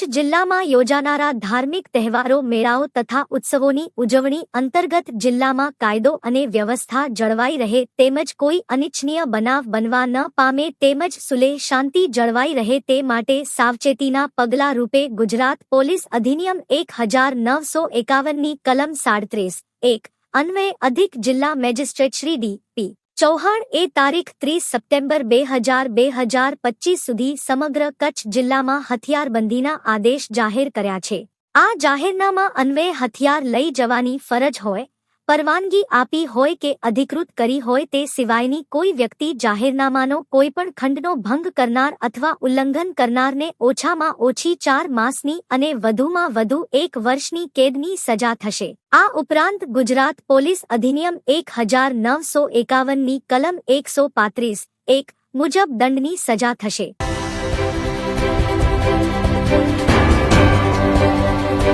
કચ્છ જિલ્લામાં યોજાનારા ધાર્મિક તહેવારો, મેળાઓ તથા ઉત્સવોની ઉજવણી અંતર્ગત જિલ્લામાં કાયદો અને વ્યવસ્થા જળવાઈ રહે તેમજ કોઈ અનિચ્છનીય બનાવ બનવા ન પામે તેમજ સુલે શાંતિ જળવાઈ રહે તે માટે સાવચેતીના પગલા રૂપે ગુજરાત પોલીસ અધિનિયમ એક હજાર નવસો એકાવનની કલમ સાડત્રીસ, એક, અન્વયે અધિક જિલ્લા magistrate Shri D, P. Chauhan એ તારીખ ત્રીસ સપ્ટેમ્બર બે હજાર બે હજાર પચીસ સુધી સમગ્ર કચ્છ જિલ્લામાં હથિયારબંધીના આદેશ જાહેર કર્યા છે. આ જાહેરનામા અન્વયે હથિયાર લઈ જવાની ફરજ હોય પરવાનગી આપી હોય કે અધિકૃત કરી હોય તે સિવાયની કોઈ વ્યક્તિ જાહેરનામાનો કોઈપણ ખંડનો ભંગ કરનાર અથવા ઉલ્લંઘન કરનારને ઓછામાં ઓછી ચાર માસની અને વધુમાં વધુ એક વર્ષની કેદની સજા થશે. આ ઉપરાંત ગુજરાત પોલીસ અધિનિયમ એક હજાર નવસો એકાવનની કલમ એકસો પાંત્રીસ એક મુજબ દંડની સજા થશે.